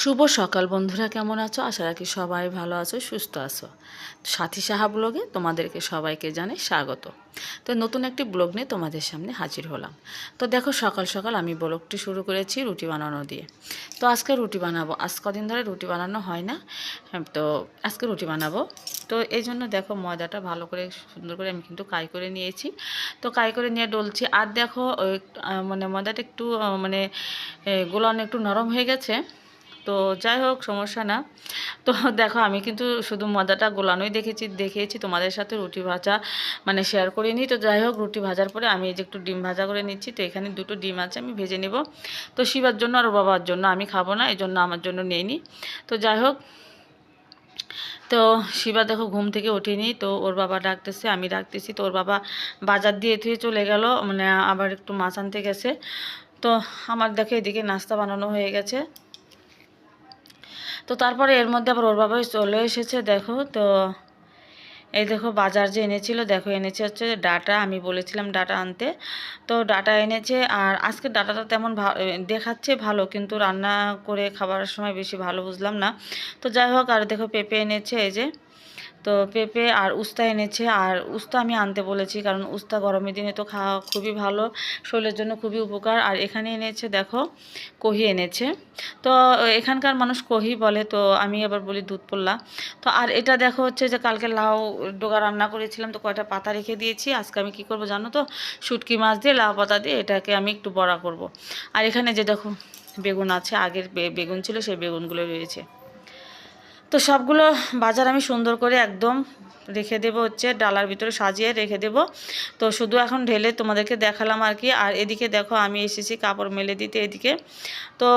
শুভ সকাল বন্ধুরা কেমন আছো? আশা রাখি সবাই ভালো আছো সুস্থ আছো। সাথী সাহা ব্লগে তোমাদেরকে সবাইকে জানে স্বাগত। তো নতুন একটি ব্লগ নিয়ে তোমাদের সামনে হাজির হলাম। তো দেখো সকাল সকাল আমি ব্লগটি শুরু করেছি রুটি বানানো দিয়ে। তো আজকে রুটি বানাবো। আজ কদিন ধরে রুটি বানানো হয় না। হ্যাঁ, তো আজকে রুটি বানাবো। তো এই জন্য দেখো ময়দাটা ভালো করে সুন্দর করে আমি কিন্তু কাই করে নিয়েছি। তো কাই করে নিয়ে ডলছি। আর দেখো মানে ময়দাটা একটু মানে গোলানো একটু নরম হয়ে গেছে। তো যাই হোক, সমস্যা না। তো দেখো, আমি কিন্তু শুধু মজাটা গোলানোই দেখেছি, দেখিয়েছি, তোমাদের সাথে রুটি ভাজা মানে শেয়ার করে নিই তো যাই হোক, রুটি ভাজার পরে আমি এই যে একটু ডিম ভাজা করে নিচ্ছি, তো এখানে দুটো ডিম আছে, আমি ভেজে নেব। তো শিবার জন্য আর বাবার জন্য, আমি খাব না এই জন্য আমার জন্য নেইনি। তো যাই হোক, তো শিবা দেখো ঘুম থেকে ওঠেনি, তো ওর বাবা ডাকতেছে, আমি ডাকতেছি, তো ওর বাবা বাজার দিয়ে থুয়ে চলে গেল মানে আবার একটু মাছ আনতে গেছে। তো আমার দেখো এদিকে নাস্তা বানানো হয়ে গেছে। তো তারপরে এর মধ্যে আবার ওর বাবাই চলে এসেছে, দেখো। তো এই দেখো বাজার যে এনেছিল, দেখো এনেছে হচ্ছে ডাটা, আমি বলেছিলাম ডাটা আনতে। তো ডাটা এনেছে, আর আজকে ডাটাটা তেমন দেখাচ্ছে ভালো, কিন্তু রান্না করে খাবার সময় বেশি ভালো বুঝলাম না। তো যাই হোক, আর দেখো পেঁপে এনেছে, এই যে। তো পেঁপে আর উস্তা এনেছে। আর উস্তা আমি আনতে বলেছি, কারণ উস্তা গরমের দিনে তো খাওয়া খুবই ভালো, শরীরের জন্য খুবই উপকার। আর এখানে এনেছে, দেখো, কহি এনেছে। তো এখানকার মানুষ কহি বলে, তো আমি আবার বলি দুধ পোল্লা। তো আর এটা দেখো হচ্ছে যে কালকে লাউ ডোগা রান্না করেছিলাম, তো কয়টা পাতা রেখে দিয়েছি। আজকে আমি কি করব জানো তো? শুটকি মাছ দিয়ে, লাউ পাতা দিয়ে এটাকে আমি একটু বড়া করব। আর এখানে যে দেখো, বেগুন আছে, আগের বেগুন ছিল, সেই বেগুনগুলো রয়েছে। তো সবগুলো বাজার আমি সুন্দর করে একদম রেখে দেব হচ্ছে, ডালার ভিতরে সাজিয়ে রেখে দেব। তো শুধু এখন ঢেলে তোমাদেরকে দেখালাম আর কি। আর এদিকে দেখো আমি এসেছি কাপড় মেলে দিতে এদিকে। তো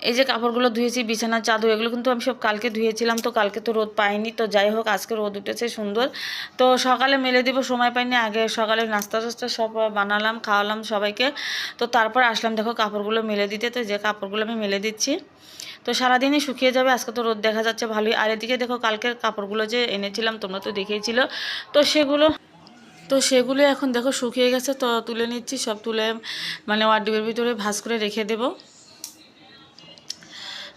এই যে কাপড়গুলো ধুয়েছি, বিছানার চাদর, এগুলো কিন্তু আমি সব কালকে ধুয়েছিলাম, তো কালকে তো রোদ পাইনি, তো যাই হোক, আজকে রোদ উঠেছে সুন্দর। তো সকালে মেলে দিব, সময় পাইনি, আগে সকালে নাস্তা টাস্তা সব বানালাম, খাওয়ালাম সবাইকে। তো তারপর আসলাম, দেখো কাপড়গুলো মেলে দিতে, তো যে কাপড়গুলো আমি মেলে দিচ্ছি। তো সারাদিনই শুকিয়ে যাবে, আজকে তো রোদ দেখা যাচ্ছে ভালোই। আর এদিকে দেখো কালকের কাপড়গুলো যে এনেছিলাম, তোমরা তো দেখেইছিল। তো সেগুলো তো সেগুলো এখন দেখো শুকিয়ে গেছে, তো তুলে নিচ্ছি, সব তুলে মানে ওয়ার্ডিবের ভিতরে ভাঁজ করে রেখে দেবো।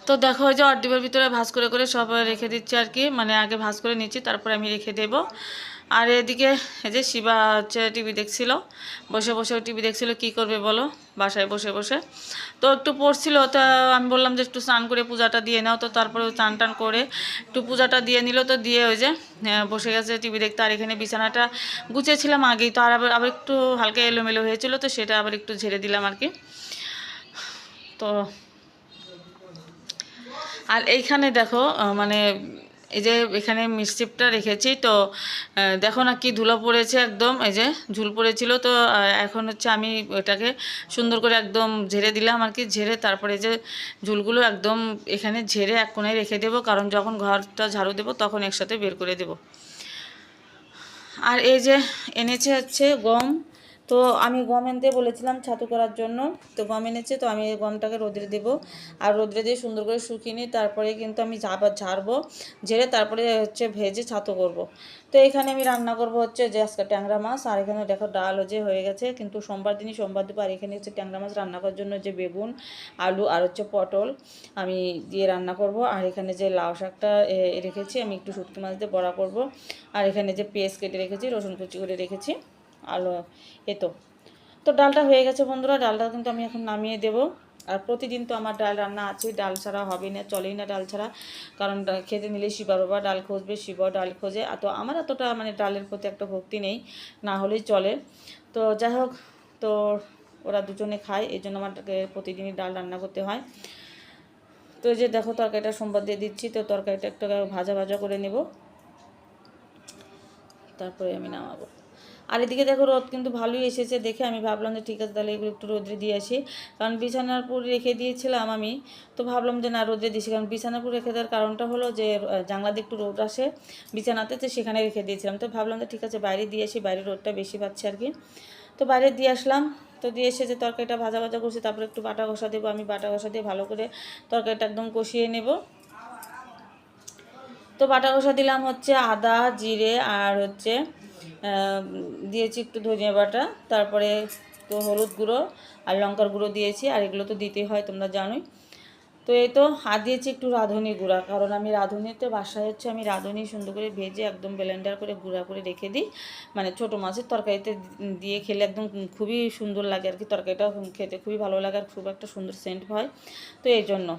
তো দেখো যে অর্ডিবের ভিতরে ভাঁজ করে করে সব রেখে দিচ্ছি আর কি। মানে আগে ভাঁজ করে নিচ্ছি, তারপরে আমি রেখে দেব। আর এদিকে এই যে শিবা হচ্ছে টিভি দেখছিল, বসে বসে টিভি দেখছিল, কি করবে বলো? বাসায় বসে বসে। তো একটু পড়ছিল, তো আমি বললাম যে একটু স্নান করে পূজাটা দিয়ে নাও। তো তারপরে চান টান করে একটু পূজাটা দিয়ে নিল। তো দিয়ে ওই যে বসে গেছে টিভি দেখতে। আর এখানে বিছানাটা গুছিয়েছিলাম আগেই, তো আর আবার আবার একটু হালকা এলোমেলো হয়েছিল, তো সেটা আবার একটু ঝেড়ে দিলাম আর কি। তো আর এইখানে দেখো মানে এই যে এখানে মিষ্টিপটা রেখেছি, তো দেখো না কি ধুলো পড়েছে একদম, এই যে ঝুল পড়েছিল, তো এখন হচ্ছে আমি ওটাকে সুন্দর করে একদম ঝেড়ে দিলাম আর কি, ঝেড়ে তারপরে যে ঝুলগুলো একদম এখানে ঝেড়ে এক কোণায় রেখে দেবো, কারণ যখন ঘরটা ঝাড়ু দেবো তখন একসাথে বের করে দেবো। আর এই যে এনেছে হচ্ছে গম তো আমি গম আনতে বলেছিলাম ছাতু করার জন্য। তো গম এনেছে, তো আমি গমটাকে রোদ্রে দেব। আর রোদে দিয়ে সুন্দর করে শুকিয়ে নিই তারপরে কিন্তু আমি আবার ঝাড়বো, ঝেড়ে তারপরে হচ্ছে ভেজে ছাতু করব। তো এখানে আমি রান্না করব হচ্ছে যে আজকে ট্যাংরা মাছ। আর এখানে দেখো ডাল যে হয়ে গেছে। কিন্তু সোমবার দিনই সোমবার দুপুর, আর এখানে হচ্ছে ট্যাংরা মাছ রান্না করার জন্য যে বেগুন, আলু আর হচ্ছে পটল আমি দিয়ে রান্না করব। আর এখানে যে লাউ শাকটা রেখেছি, আমি একটু শুটকি মাছ দিয়ে বড়া করব। আর এখানে যে পেঁয়াজ কেটে রেখেছি, রসুন কুচি করে রেখেছি। আলু এ তো ডালটা হয়ে গেছে বন্ধুরা, ডালটা কিন্তু আমি এখন নামিয়ে দেব। আর প্রতিদিন তো আমার ডাল রান্না আছে ডাল ছাড়া হবে না, চলেই না ডাল ছাড়া। কারণ খেতে নিলে শিবা বাবা ডাল খুঁজবে শিবাও ডাল খোঁজে। তো আমার এতটা মানে ডালের প্রতি একটা ভক্তি নেই, না হলেই চলে। তো যাই হোক, তো ওরা দুজনে খায়, এই জন্য আমাকে প্রতিদিনই ডাল রান্না করতে হয়। তো এই যে দেখো তরকারিটা সোমবার দিয়ে দিচ্ছি, তো তরকারিটা একটু ভাজা ভাজা করে নেব। তারপরে আমি নামাবো। আর এদিকে দেখো রোদ কিন্তু ভালোই এসেছে, দেখে আমি ভাবলাম যে ঠিক আছে তাহলে এগুলো একটু রোদ্রে দিয়ে আসি। কারণ বিছানার উপর রেখে দিয়েছিলাম আমি, তো ভাবলাম যে না রোদ্রে দিয়েছি, কারণ বিছানার উপর রেখে দেওয়ার কারণটা হলো যে জানলা দিয়ে একটু রোদ আসে বিছানাতে, তো সেখানে রেখে দিয়েছিলাম। তো ভাবলাম যে ঠিক আছে বাইরে দিয়ে আসি, বাইরে রোদটা বেশি পাচ্ছে আর কি। তো বাইরে দিয়ে আসলাম, তো দিয়ে এসে যে তরকারিটা ভাজা ভাজা করছি, তারপরে একটু বাটা কষা দেবো, আমি বাটা কষা দিয়ে ভালো করে তরকারিটা একদম কষিয়ে নেব। তো বাটা কষা দিলাম হচ্ছে আদা, জিরে আর হচ্ছে দিয়েছি একটু ধনিয়া বাটা, তারপরে তো হলুদ গুঁড়ো আর লঙ্কার গুঁড়ো দিয়েছি, আর এগুলো তো দিতেই হয় তোমরা জানোই। তো এই তো হাত দিয়েছি একটু রাঁধুনি গুঁড়া, কারণ আমি রাঁধুনিতে বাসায় হচ্ছে আমি রাঁধুনি সুন্দর করে ভেজে একদম ব্লেন্ডার করে গুঁড়া করে রেখে দিই। মানে ছোটো মাছের তরকারিতে দিয়ে খেলে একদম খুবই সুন্দর লাগে আর কি তরকারিটা খেতে খুবই ভালো লাগে আর খুব একটা সুন্দর সেন্ট হয়। তো এই জন্য।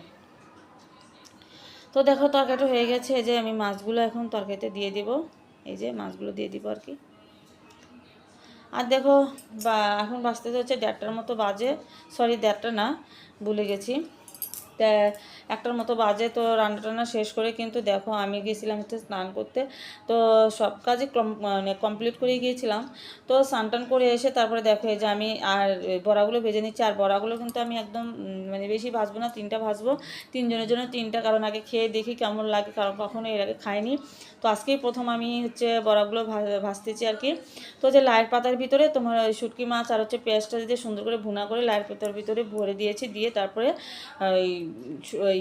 তো দেখো তরকারিটা হয়ে গেছে, এই যে আমি মাছগুলো এখন তরকারিতে দিয়ে দিব। এই যে মাছগুলো দিয়ে দিব আর কি। আর দেখো, বা এখন বাঁচতে হচ্ছে দেড়টার মতো বাজে। সরি দেড়টা না, ভুলে গেছি। একটার মতো বাজে তো রান্না টান্না শেষ করে কিন্তু দেখো আমি গিয়েছিলাম হচ্ছে স্নান করতে। তো সব কাজই মানে কমপ্লিট করে গিয়েছিলাম। তো স্নান টান করে এসে তারপরে দেখো এই যে আমি আর বড়াগুলো ভেজে নিচ্ছি, আর বড়াগুলো কিন্তু আমি একদম মানে বেশি ভাজবো না, তিনটা ভাজবো। তিনজনের জন্য তিনটা, কারণ আগে খেয়ে দেখি কেমন লাগে, কারণ কখনো এর আগে খাইনি। তো আজকেই প্রথম আমি হচ্ছে বড়াগুলো ভাজতেছি আর কি। তো যে লাইট পাতার ভিতরে তোমার ওই শুটকি মাছ আর হচ্ছে পেঁয়াজটা দিয়ে সুন্দর করে ভুনা করে লাইট পাতার ভিতরে ভরে দিয়েছি, দিয়ে তারপরে ওই ওই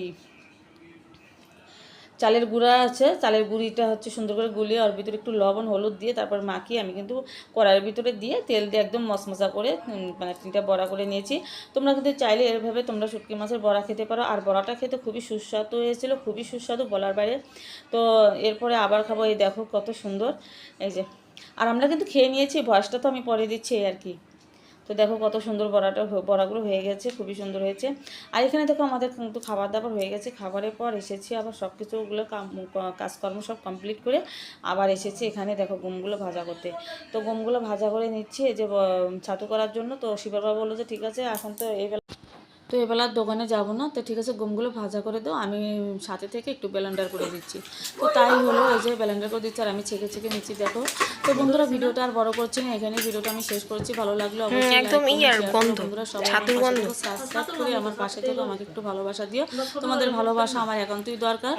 চালের গুঁড়া আছে, চালের গুঁড়িটা হচ্ছে সুন্দর করে গুলিয়ে ওর ভিতরে একটু লবণ, হলুদ দিয়ে তারপর মাখিয়ে আমি কিন্তু কড়াইয়ের ভিতরে দিয়ে তেল দিয়ে একদম মশমশা করে মানে তিনটা বড়া করে নিয়েছি। তোমরা কিন্তু চাইলে এভাবে তোমরা শুটকি মাছের বড়া খেতে পারো। আর বড়াটা খেতে খুবই সুস্বাদু হয়েছিল, খুবই সুস্বাদু বলার বাইরে। তো এরপরে আবার খাব, এই দেখো কত সুন্দর, এই যে। আর আমরা কিন্তু খেয়ে নিয়েছি ভয়েসটা তো আমি পরে দিচ্ছি আর কি। তো দেখো কত সুন্দর বড়াটা বড়াগুলো হয়ে গেছে, খুবই সুন্দর হয়েছে। আর এখানে দেখো আমাদের কিন্তু খাবার দাবার হয়ে গেছে। খাবারের পর এসেছি আবার সব কিছুগুলো কাজকর্ম সব কমপ্লিট করে আবার এসেছি এখানে দেখো গমগুলো ভাজা করতে। তো গমগুলো ভাজা করে নিচ্ছি, এই যে ছাতু করার জন্য। তো শিবরবাবু বাবা বলল যে, ঠিক আছে, এখন তো এই তো এবেলা আর দোকানে যাব না তো ঠিক আছে গমগুলো ভাজা করে দাও আমি সাথে থেকে একটু ব্লেন্ডার করে দিচ্ছি। তো তাই হলো এই যে ব্লেন্ডার করে দিচ্ছি আর আমি ছেঁকে ছেঁকে নিচ্ছি দেখো। তো বন্ধুরা ভিডিওটা আর বড় করছি না এখানে ভিডিওটা আমি শেষ করছি ভালো লাগল বন্ধুরা সবাই ছাতুর আমার পাশে সাবস্ক্রাইব করে আমার পাশে থেকে আমাকে একটু ভালোবাসা দিও। তোমাদের ভালোবাসা আমার একান্তই দরকার।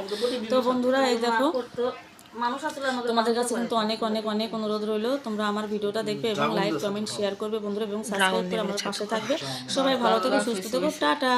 তো বন্ধুরা এই দেখো তোমাদের কাছে কিন্তু অনেক অনেক অনেক অনুরোধ রইল। তোমরা আমার ভিডিওটা দেখবে এবং লাইক কমেন্ট শেয়ার করবে বন্ধুরা এবং সাবস্ক্রাইব করে আমার পাশে থাকবে। সবাই ভালো থেকো সুস্থ থেকো। টাটা।